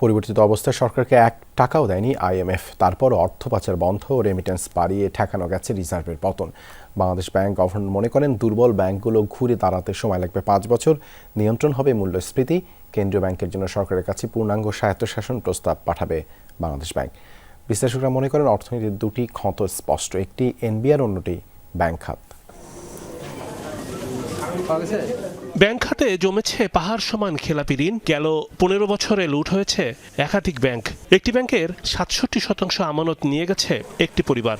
পরিবর্তিত অবস্থায় সরকারকে এক টাকাও দেয়নি আইএমএফ। তারপর অর্থ পাচার বন্ধ ও রেমিটেন্স বাড়িয়ে ঠেকানো গেছে রিজার্ভের পতন। বাংলাদেশ ব্যাংক গভর্নর মনে করেন, দুর্বল ব্যাংকগুলো ঘুরে দাঁড়াতে সময় লাগবে পাঁচ বছর। নিয়ন্ত্রণ হবে মূল্যস্ফীতি। কেন্দ্রীয় ব্যাংকের জন্য সরকারের কাছে পূর্ণাঙ্গ স্বায়ত্তশাসন প্রস্তাব পাঠাবে বাংলাদেশ ব্যাংক। বিশ্লেষকরা মনে করেন, অর্থনীতির দুটি ক্ষত স্পষ্ট, একটি এনবিআর, অন্যটি ব্যাংক খাত। ব্যাংক খাতে জমেছে পাহাড় সমান খেলাপি ঋণ। গেল পনেরো বছরে লুট হয়েছে একাধিক ব্যাংক। একটি ব্যাংকের সাতষট্টি শতাংশ আমানত নিয়ে গেছে একটি পরিবার।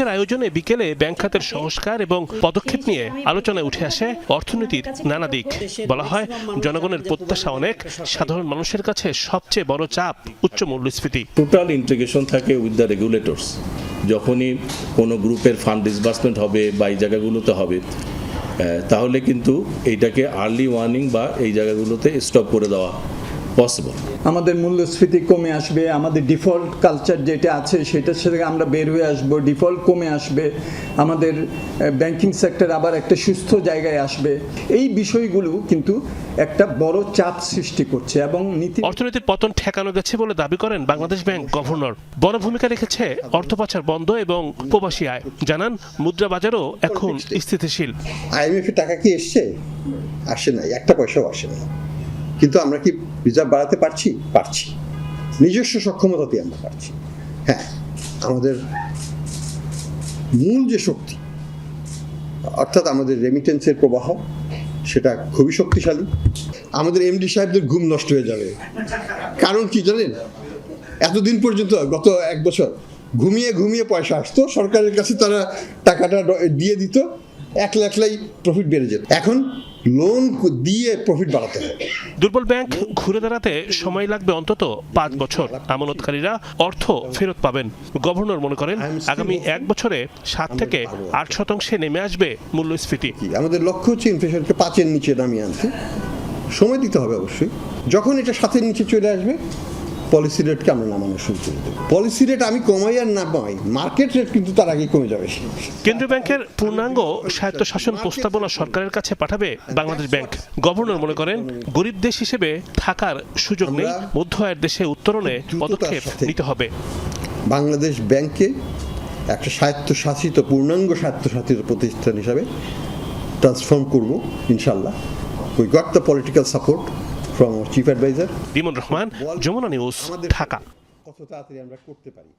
এর আয়োজনে বিকেলে ব্যাংক খাতের সংস্কার এবং পদক্ষেপ নিয়ে আলোচনায় উঠে আসে অর্থনীতির নানা দিক। বলা হয়, জনগণের প্রত্যাশা অনেক, সাধারণ মানুষের কাছে সবচেয়ে বড় চাপ উচ্চ মূল্যস্ফীতি। টোটাল ইন্টিগ্রেশন থাকে উইথ দ্য রেগুলেটরস যখনই কোনো গ্রুপের ফান্ড ডিসবার্সমেন্ট হবে বা এই জায়গাগুলোতে হবে তাহলে কিন্তু এইটাকে আর্লি ওয়ার্নিং বা এই জায়গাগুলোতে স্টপ করে দেওয়া। পসিবল আমাদের মূল্যস্ফীতি কমে আসবে আমাদের ডিফল্ট কালচার যেটা আছে সেটার সাথে আমরা বের হয়ে আসব ডিফল্ট কমে আসবে আমাদের ব্যাংকিং সেক্টর আবার একটা সুস্থ জায়গায় আসবে। এই বিষয়গুলো কিন্তু একটা বড় চাপ সৃষ্টি করছে এবং নীতি অর্থনীতির পতন ঠেকানো গেছে বলে দাবি করেন বাংলাদেশ ব্যাংক গভর্নর। বড় ভূমিকা রেখেছে অর্থ পাচার বন্ধ এবং প্রবাসী আয়। জানান মুদ্রা বাজারও এখন স্থিতিশীল। আইএমএফ এর টাকা কি এসছে? আসে নাই একটা পয়সাও আসে নাই। কিন্তু আমরা কি রিজার্ভ বাড়াতে পারছি? পারছি। নিজস্ব সক্ষমতাতে আমরা পারছি। হ্যাঁ আমাদের মূল যে শক্তি, অর্থাৎ আমাদের রেমিটেন্সের প্রবাহ, সেটা খুবই শক্তিশালী। আমাদের এমডি সাহেবদের ঘুম নষ্ট হয়ে যাবে। কারণ কি জানেন? এতদিন পর্যন্ত, গত এক বছর, ঘুমিয়ে ঘুমিয়ে পয়সা আসতো, সরকারের কাছে তারা টাকাটা দিয়ে দিত। এক লাখলাই প্রফিট বেড়ে যেত। এখন লোন দিয়ে প্রফিট বাড়াতে হবে দুর্বল ব্যাংক ঘুরে দাঁড়াতে সময় লাগবে অন্তত পাঁচ বছর। আমানতকারীরা অর্থ ফেরত পাবেন। গভর্নর মনে করেন আগামী এক বছরে সাত থেকে আট শতাংশে নেমে আসবে মূল্যস্ফীতি। আমাদের লক্ষ্য হচ্ছে ইনফ্লেশনকে পাঁচের নিচে নামিয়ে আনতে। সময় দিতে হবে অবশ্যই। যখন এটা সাতের নিচে চলে আসবে পলিসি রেটকে আমরা নামানো শুরু করে দেবো। পলিসি রেট আমি কমাই আর না কমাই মার্কেট রেট কিন্তু তার আগে কমে যাবে। কেন্দ্রীয় ব্যাংকের পূর্ণাঙ্গ স্বায়ত্তশাসন প্রস্তাবনা সরকারের কাছে পাঠাবে বাংলাদেশ ব্যাংক। গভর্নর মনে করেন গরিব দেশ হিসেবে থাকার সুযোগ নেই মধ্য আয়ের দেশে উত্তরণে পদক্ষেপ নিতে হবে। বাংলাদেশ ব্যাংকে একটা স্বায়ত্তশাসিত পূর্ণাঙ্গ স্বায়ত্তশাসিত প্রতিষ্ঠান হিসাবে ট্রান্সফর্ম করব ইনশাল্লাহ। We got the political support from chief adviser Biman Rahman Jamuna news Dhaka. কত তাড়াতাড়ি আমরা করতে পারি?